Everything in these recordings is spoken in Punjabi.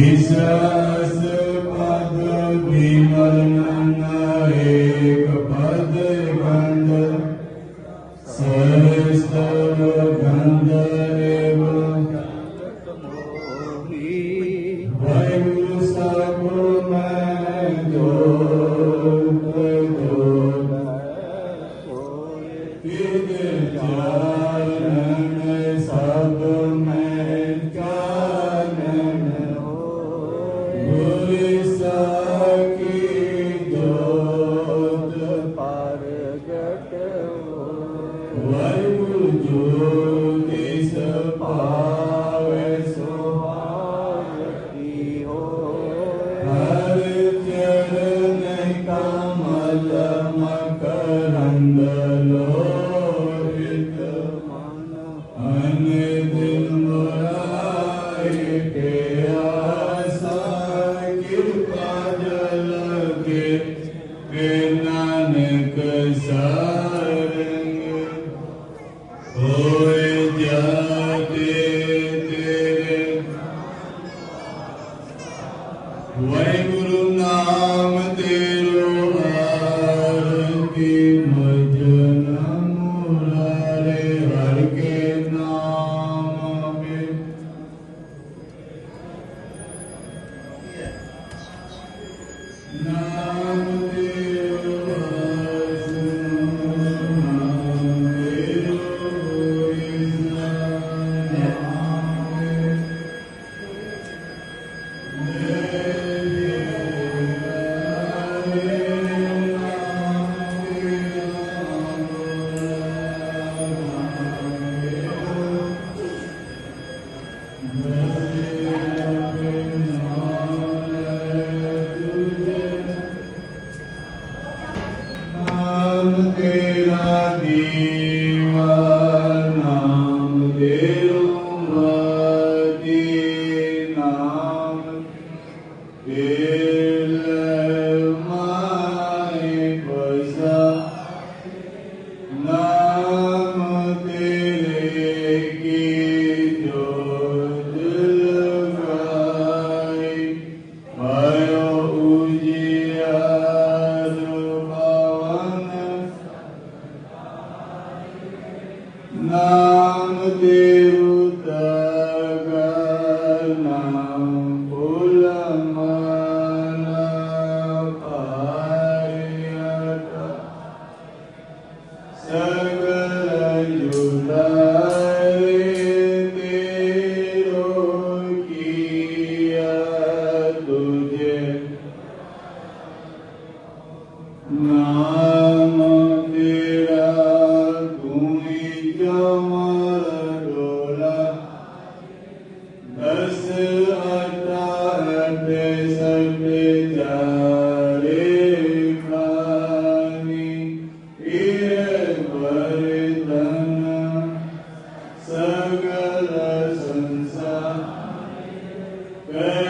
Jesus. ਚਰਨ Namah In Good.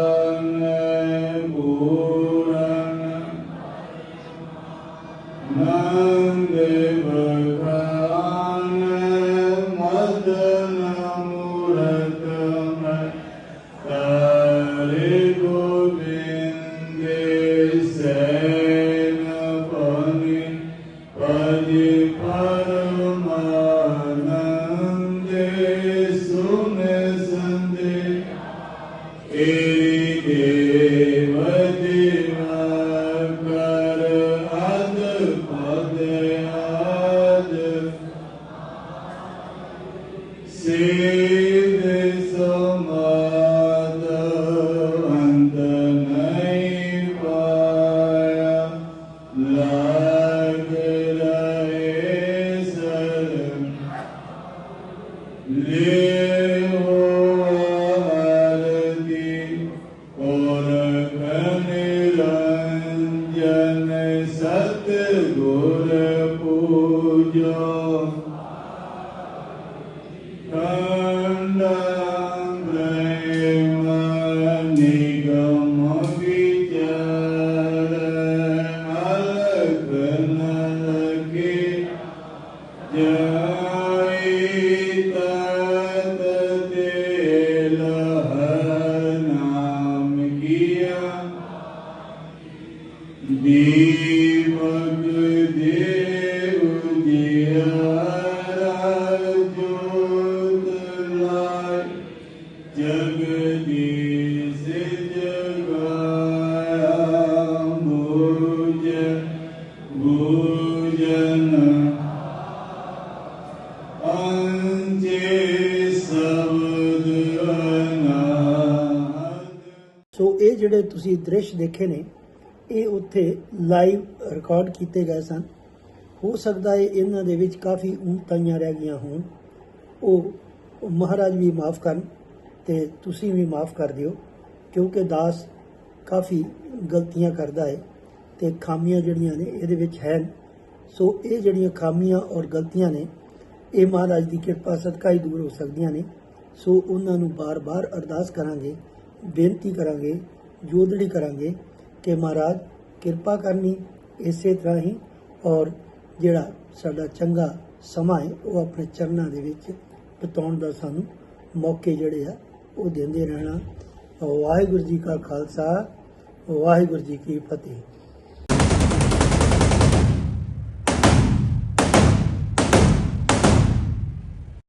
Amen. Amen. ਇਹ ਜਿਹੜੇ ਤੁਸੀਂ ਦ੍ਰਿਸ਼ ਦੇਖੇ ਨੇ, ਇਹ ਉੱਥੇ ਲਾਈਵ ਰਿਕਾਰਡ ਕੀਤੇ ਗਏ ਸਨ। ਹੋ ਸਕਦਾ ਹੈ ਇਹਨਾਂ ਦੇ ਵਿੱਚ ਕਾਫੀ ਊਣਤਾਈਆਂ ਰਹਿ ਗਈਆਂ ਹੋਣ। ਉਹ ਮਹਾਰਾਜ ਵੀ ਮਾਫ ਕਰਨ। ਤੇ ਤੁਸੀਂ ਵੀ ਮਾਫ ਕਰ ਦਿਓ, ਕਿਉਂਕਿ ਦਾਸ ਕਾਫੀ ਗਲਤੀਆਂ ਕਰਦਾ ਹੈ ਤੇ ਖਾਮੀਆਂ ਜਿਹੜੀਆਂ ਨੇ ਇਹਦੇ ਵਿੱਚ ਹੈ ਸੋ ਇਹ ਜਿਹੜੀਆਂ ਖਾਮੀਆਂ ਔਰ ਗਲਤੀਆਂ ਨੇ, ਇਹ ਮਹਾਰਾਜ ਦੀ ਕਿਰਪਾ ਸਦਕਾ ਹੀ ਦੂਰ ਹੋ ਸਕਦੀਆਂ ਨੇ। ਸੋ ਉਹਨਾਂ ਨੂੰ ਬਾਰ-ਬਾਰ ਅਰਦਾਸ ਕਰਾਂਗੇ, ਬੇਨਤੀ ਕਰਾਂਗੇ, ਜੋਦੜੀ ਕਰਾਂਗੇ ਕਿ ਮਹਾਰਾਜ ਕਿਰਪਾ ਕਰਨੀ ਇਸੇ ਤਰ੍ਹਾਂ ਹੀ ਔਰ ਜਿਹੜਾ ਸਾਡਾ ਚੰਗਾ ਸਮਾਂ ਹੈ, ਉਹ ਆਪਣੇ ਚਰਨਾਂ ਦੇ ਵਿੱਚ ਬਿਤਾਉਣ ਦਾ ਸਾਨੂੰ ਮੌਕੇ ਜਿਹੜੇ ਆ ਉਹ ਦਿੰਦੇ ਰਹਿਣਾ। ਵਾਹਿਗੁਰੂ ਜੀ ਕਾ ਖਾਲਸਾ ਵਾਹਿਗੁਰੂ ਜੀ ਕੀ ਫਤਿਹ।